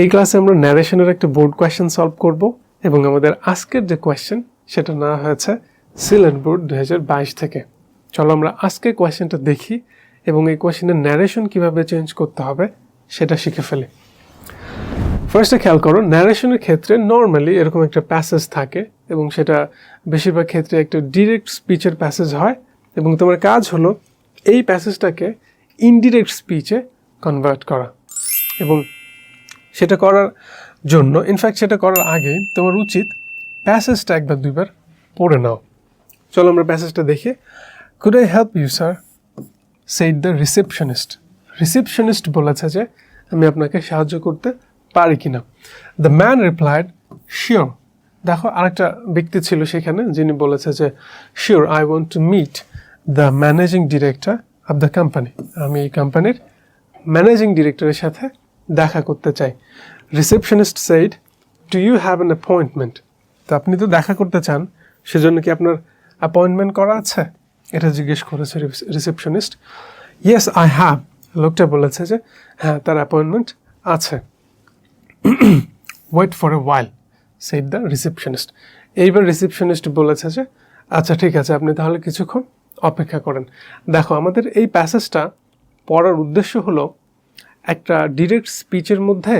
এই ক্লাসে আমরা ন্যারেশনের একটা বোর্ড কোয়েশ্চেন সলভ করব এবং আমাদের আজকের যে কোয়েশ্চেন সেটা নেওয়া হয়েছে সিলেট বোর্ড দু হাজার বাইশ থেকে। চলো আমরা আজকে কোয়েশ্চেনটা দেখি এবং এই কোয়েশ্চেনের ন্যারেশন কীভাবে চেঞ্জ করতে হবে, সেটা শিখে ফেলি। ফার্স্টে খেয়াল করো ন্যারেশনের ক্ষেত্রে নর্মালি এরকম একটা প্যাসেজ থাকে এবং সেটা বেশিরভাগ ক্ষেত্রে একটা ডিরেক্ট স্পিচের প্যাসেজ হয় এবং তোমার কাজ হলো এই প্যাসেজটাকে ইনডিরেক্ট স্পিচে কনভার্ট করা। এবং সেটা করার জন্য ইনফ্যাক্ট সেটা করার আগে তোমার উচিত প্যাসেজটা একবার দুইবার পড়ে নাও। চলো আমরা প্যাসেজটা দেখি। Could I help you sir said the receptionist receptionist বলেছে যে, আমি আপনাকে সাহায্য করতে পারি কি না দ্য ম্যান রিপ্লাইড শিওর দেখো, আরেকটা ব্যক্তি ছিল সেখানে, যিনি বলেছে যে sure I want to meet the managing director of the company আমি এই কোম্পানির ম্যানেজিং ডিরেক্টরের সাথে দেখা করতে চাই। Receptionist said do you have an appointment তো আপনি তো দেখা করতে চান, সেজন্য কি আপনার অ্যাপয়েন্টমেন্ট করা আছে? এটা জিজ্ঞেস করেছে রিসেপশনিস্ট ইয়েস আই হ্যাভ লোকটা বলেছে যে হ্যাঁ তার অ্যাপয়েন্টমেন্ট আছে। Wait for a while said the receptionist এইবার রিসেপশনিস্ট বলেছে যে আচ্ছা ঠিক আছে, আপনি তাহলে কিছুক্ষণ অপেক্ষা করেন। দেখো, আমাদের এই প্যাসেজটা পড়ার উদ্দেশ্য হলো একটা ডিরেক্ট স্পিচের মধ্যে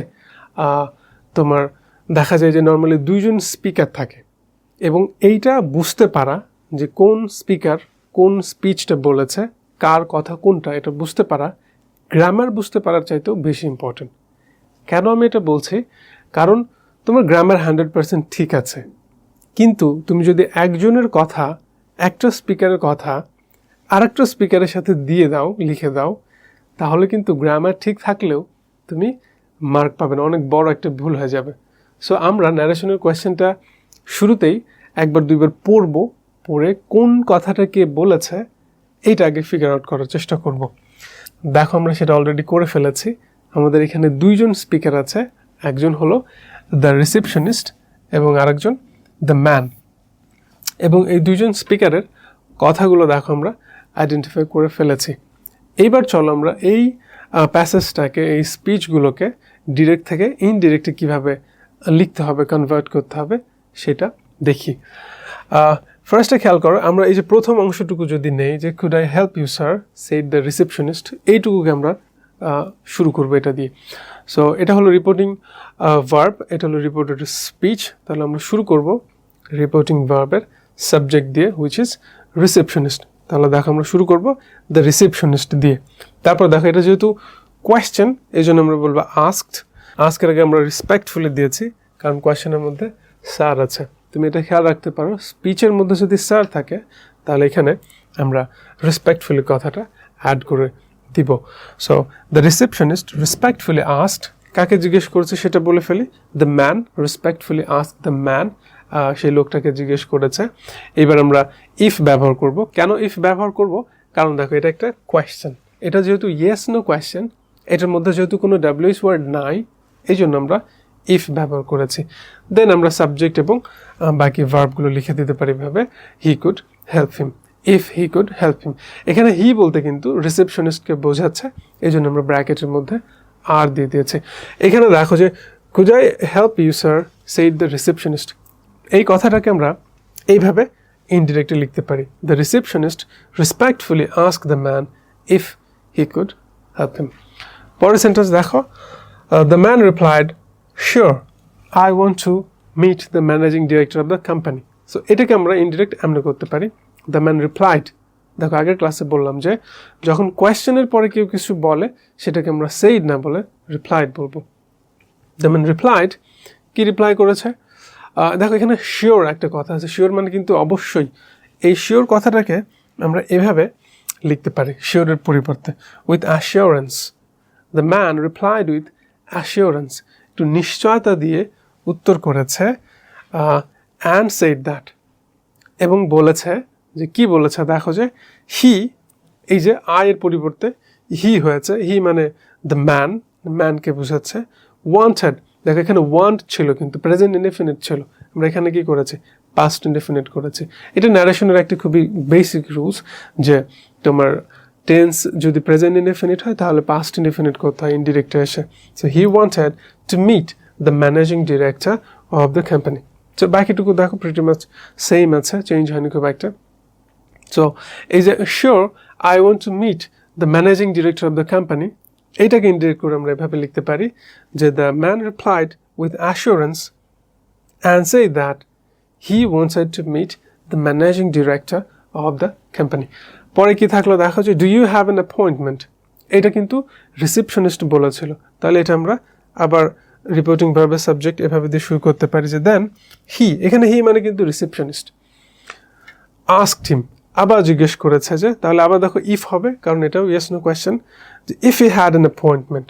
তোমার দেখা যায় যে নর্মালি দুইজন স্পিকার থাকে। এবং এইটা বুঝতে পারা যে কোন স্পিকার কোন স্পিচটা বলেছে, কার কথা কোনটা, এটা বুঝতে পারা। গ্রামার বুঝতে পারার চাইতেও বেশি ইম্পর্টেন্ট কেন আমি এটা বলছি? কারণ তোমার গ্রামার হান্ড্রেড পার্সেন্ট ঠিক আছে। কিন্তু তুমি যদি একজনের কথা, একটা স্পিকারের কথা, আরেকটা স্পিকারের সাথে দিয়ে দাও, লিখে দাও তাহলে কিন্তু গ্রামার ঠিক থাকলেও তুমি মার্ক পাবে না, অনেক বড় একটা ভুল হয়ে যাবে। সো আমরা ন্যারেশনের কোয়েশ্চেনটা শুরুতেই একবার দুইবার পড়ব, পড়ে কোন কথাটা কে বলেছে, এইটা আগে ফিগার আউট করার চেষ্টা করব। দেখো, আমরা সেটা অলরেডি করে ফেলেছি। আমাদের এখানে দুইজন স্পিকার আছে, একজন হলো দ্য রিসেপশনিস্ট এবং আরেকজন দ্য ম্যান এবং এই দুইজন স্পিকারের কথাগুলো দেখো, আমরা আইডেন্টিফাই করে ফেলেছি। এইবার চলো আমরা এই প্যাসেজটাকে এই স্পিচগুলোকে ডিরেক্ট থেকে ইনডিরেক্টে কীভাবে লিখতে হবে কনভার্ট করতে হবে, সেটা দেখি। ফার্স্টে খেয়াল করো, আমরা এই যে প্রথম অংশটুকু যদি নেই যে could I help you sir said the receptionist এইটুকুকে আমরা শুরু করব এটা দিয়ে। সো এটা হলো রিপোর্টিং ভার্ব এটা হলো রিপোর্টেড স্পিচ তাহলে আমরা শুরু করব রিপোর্টিং ভার্বের সাবজেক্ট দিয়ে হুইচ ইজ রিসেপশনিস্ট তাহলে দেখো আমরা শুরু করব দ্য রিসেপশনিস্ট দিয়ে। তারপর দেখো এটা যেহেতু কোয়েশ্চেন এই জন্য আমরা বলব আস্কড আস্কের আগে আমরা রেসপেক্টফুলি দিয়েছি, কারণ কোয়েশ্চেনের মধ্যে স্যার আছে। তুমি এটা খেয়াল রাখতে পারো স্পিচের মধ্যে যদি স্যার থাকে, তাহলে এখানে আমরা রেসপেক্টফুলি কথাটা অ্যাড করে দিব। So the receptionist respectfully asked কাকে জিজ্ঞেস করছে সেটা বলে ফেলি? The man respectfully ask the man সেই লোকটাকে জিজ্ঞেস করেছে। এবার আমরা ইফ ব্যবহার করব। কেন ইফ ব্যবহার করব? কারণ দেখো, এটা একটা কোয়েশ্চেন এটা যেহেতু ইয়েস নো কোয়েশ্চেন এটার মধ্যে যেহেতু কোনো ডাব্লিউএস ওয়ার্ড নাই, এই জন্য আমরা ইফ ব্যবহার করেছি। দেন আমরা সাবজেক্ট এবং বাকি ভার্বগুলো লিখে দিতে পারি ভাবে he could help him if he could help him এখানে হি বলতে কিন্তু রিসেপশনিস্টকে বোঝাচ্ছে, এই জন্য আমরা ব্র্যাকেটের মধ্যে আর দিয়ে দিয়েছি। এখানে দেখো যে could I help you sir said the receptionist এই কথাটাকে আমরা এইভাবে ইনডিরেক্টলি লিখতে পারি। The receptionist respectfully ask the man if he could help him পরের সেন্টেন্স দেখো। The man replied sure I want to meet the managing director of the company so এটাকে আমরা ইনডিরেক্ট এমনি করতে পারি। দ্য ম্যান রিপ্লাইড দেখো, আগের ক্লাসে বললাম যে, যখন কোয়েশ্চেনের পরে কেউ কিছু বলে, সেটাকে আমরা সেইড না বলে রিপ্লাইড বলব। দ্য ম্যান রিপ্লাইড কি রিপ্লাই করেছে? দেখো, এখানে শিওর একটা কথা আছে। শিওর মানে কিন্তু অবশ্যই এই শিওর কথাটাকে আমরা এভাবে লিখতে পারি শিওরের পরিবর্তে with assurance the man replied with assurance একটু নিশ্চয়তা দিয়ে উত্তর করেছে অ্যান্ড সেইড দ্যাট এবং বলেছে যে, কি বলেছে? দেখো যে হি এই যে আয়ের পরিবর্তে হি হয়েছে। হি মানে দ্য ম্যান ম্যানকে বোঝাচ্ছে। ওয়ান্টেড দেখো, এখানে ওয়ান্ট ছিল কিন্তু প্রেজেন্ট ইনডেফিনিট ছিল। আমরা এখানে কি করেছি? পাস্ট ইনডেফিনিট করেছি। এটা ন্যারেশনের একটি খুবই বেসিক রুলস যে তোমার টেন্স যদি প্রেজেন্ট ইনডিফিনিট হয়, তাহলে পাস্ট ইনডিফিনিট করতে হয় ইনডিরেক্টে এসে। So he wanted to meet the managing director of the company so বাকিটুকু দেখো প্রিটি মাছ সেম আছে চেঞ্জ হয়নি খুব একটা। সো এই যে sure I want to meet the managing director of the company এইটাকে ইন্ডিরেক্ট করে আমরা এভাবে লিখতে পারি? যে the man replied with assurance and say that he wanted to meet the managing director of the company পরে কি থাকল? দেখা যে do you have an appointment এটা কিন্তু রিসেপশনিস্ট বলেছিল। তাহলে এটা আমরা আবার রিপোর্টিং ভার্বের সাবজেক্ট এভাবে দিয়ে শুরু করতে পারি যে দেন হি এখানে হি মানে কিন্তু রিসেপশনিস্ট আস্কড হিম আবার জিজ্ঞেস করেছে যে, তাহলে আবার দেখো ইফ হবে, কারণ এটাও ইয়েস নো কোয়েশ্চেন যে if he had an appointment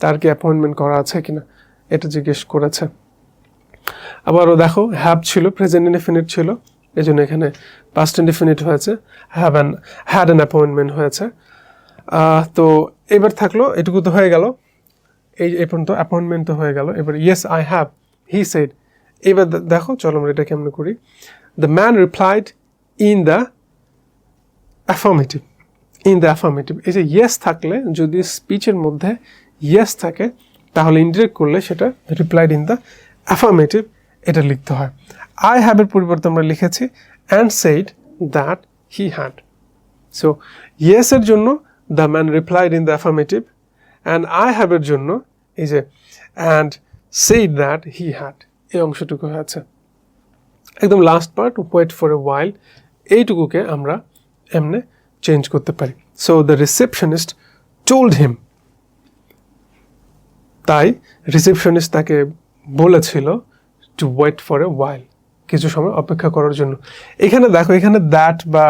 তার কি অ্যাপয়েন্টমেন্ট করা আছে কিনা, এটা জিজ্ঞেস করেছে। আবারও দেখো হ্যাভ ছিল প্রেজেন্ট ইনডিফিনিট ছিল এই জন্য এখানে পাস্ট ইনডিফিনিট হয়েছে have an had an appointment হয়েছে। তো এবার থাকল, এটুকু তো হয়ে গেল। এই এই পর্যন্ত অ্যাপয়েন্টমেন্ট তো হয়ে গেল। এবার yes I have he said এবার দেখো, চলো আমরা এটা কেমন করি। The man replied in the affirmative in the affirmative এই যে ইয়েস থাকলে, যদি স্পিচের মধ্যে ইয়েস থাকে, তাহলে ইন্ডিরেক্ট করলে সেটা রিপ্লাইড ইন দ্য অ্যাফার্মেটিভ এটা লিখতে হয়। আই হ্যাভের পরিবর্তে আমরা লিখেছি and said that he had so ইয়েসের জন্য the man replied in the affirmative and I হ্যাভের জন্য এই যে and said that he had এই অংশটুকু হয়েছে। একদম last part wait for a while এইটুকুকে আমরা এমনে চেঞ্জ করতে পারি। So the receptionist told him তাই রিসেপশনিস্ট তাকে বলেছিল to wait for a while কিছু সময় অপেক্ষা করার জন্য। এখানে দেখো, এখানে দ্যাট বা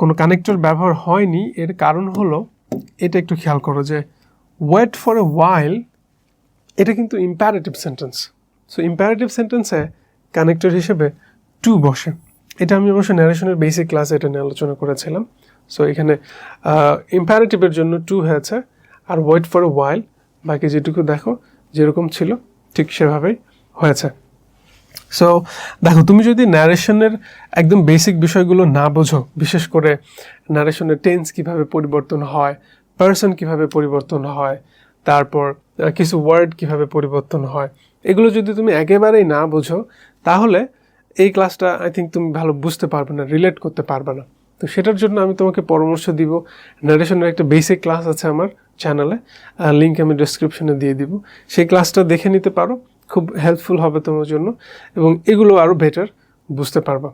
কোনো কানেক্টর ব্যবহার হয়নি। এর কারণ হলো, এটা একটু খেয়াল করো যে ওয়েট ফর এ ওয়াইল এটা কিন্তু ইম্প্যারেটিভ সেন্টেন্স সো ইম্প্যারেটিভ সেন্টেন্সে কানেক্টর হিসেবে টু বসে। এটা আমি অবশ্য ন্যারেশনের বেসিক ক্লাসে এটা নিয়ে আলোচনা করেছিলাম। সো এখানে ইম্প্যারেটিভের জন্য টু হয়েছে আর ওয়েট ফর এ ওয়াইল বাকি যেটুকু দেখো, যেরকম ছিল, ঠিক সেভাবেই হয়েছে। সো দেখো, তুমি যদি ন্যারেশনের একদম বেসিক বিষয়গুলো না বোঝো, বিশেষ করে ন্যারেশনের টেন্স কীভাবে পরিবর্তন হয় পার্সন কীভাবে পরিবর্তন হয়, তারপর কিছু ওয়ার্ড কীভাবে পরিবর্তন হয়, এগুলো যদি তুমি একেবারেই না বোঝো, তাহলে এই ক্লাসটা আই থিঙ্ক তুমি ভালো বুঝতে পারবে না রিলেট করতে পারবে না। তো সেটার জন্য আমি তোমাকে পরামর্শ দিব। ন্যারেশনের একটা বেসিক ক্লাস আছে আমার চ্যানেলে লিঙ্ক আমি ডেসক্রিপশনে দিয়ে দিব। সেই ক্লাসটা দেখে নিতে পারো, খুব হেল্পফুল হবে তোমার জন্য, এবং এগুলো আরও বেটার বুঝতে পারবা।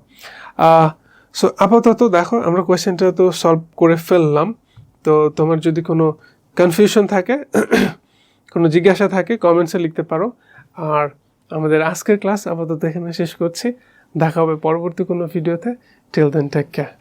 সো আপাতত দেখো, আমরা কোয়েশ্চেনটা তো সলভ করে ফেললাম। তো তোমার যদি কোনো কনফিউশন থাকে, কোনো জিজ্ঞাসা থাকে কমেন্টসে লিখতে পারো। আর আমাদের আজকের ক্লাস আপাতত এখানে শেষ করছি। দেখা হবে পরবর্তী কোনো ভিডিওতে। টেল দেন টেক কেয়ার